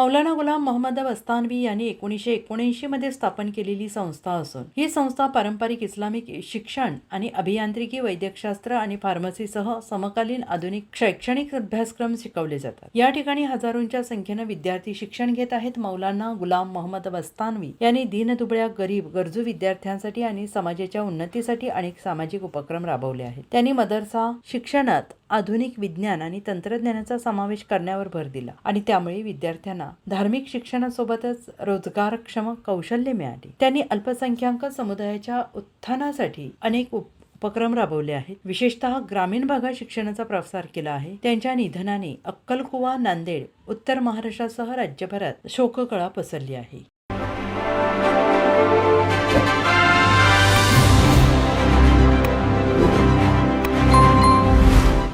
मौलाना गुलाम मोहम्मद अस्तानवी यांनी एकोणीसशे एकोणऐंशी मध्ये स्थापन केलेली संस्था असून ही संस्था पारंपरिक इस्लामिक शिक्षण आणि अभियांत्रिकी वैद्यकशास्त्र आणि फार्मसीसह समकालीन आधुनिक शैक्षणिक अभ्यासक्रम शिकवले जातात. या ठिकाणी हजारोंच्या संख्येनं विद्यार्थी शिक्षण घेत आहेत. मौलाना गुलाम मोहम्मद बस्तानवी यांनी दीनदुबळ्या गरीब गरजू विद्यार्थ्यांसाठी आणि समाजाच्या उन्नतीसाठी अनेक सामाजिक उपक्रम राबवले आहेत. त्यांनी मदरसा शिक्षणात आधुनिक विज्ञान आणि तंत्रज्ञानाचा समावेश करण्यावर भर दिला आणि त्यामुळे विद्यार्थ्यांना धार्मिक शिक्षणासोबतच रोजगारक्षम कौशल्य मिळाली. त्यांनी अल्पसंख्याक समुदायाच्या उत्थानासाठी अनेक उप उपक्रम राबवले आहेत. विशेषतः ग्रामीण भागात शिक्षणाचा प्रसार केला आहे. त्यांच्या निधनाने अक्कलकुवा नांदेड उत्तर महाराष्ट्रासह राज्यभरात शोककळा पसरली आहे.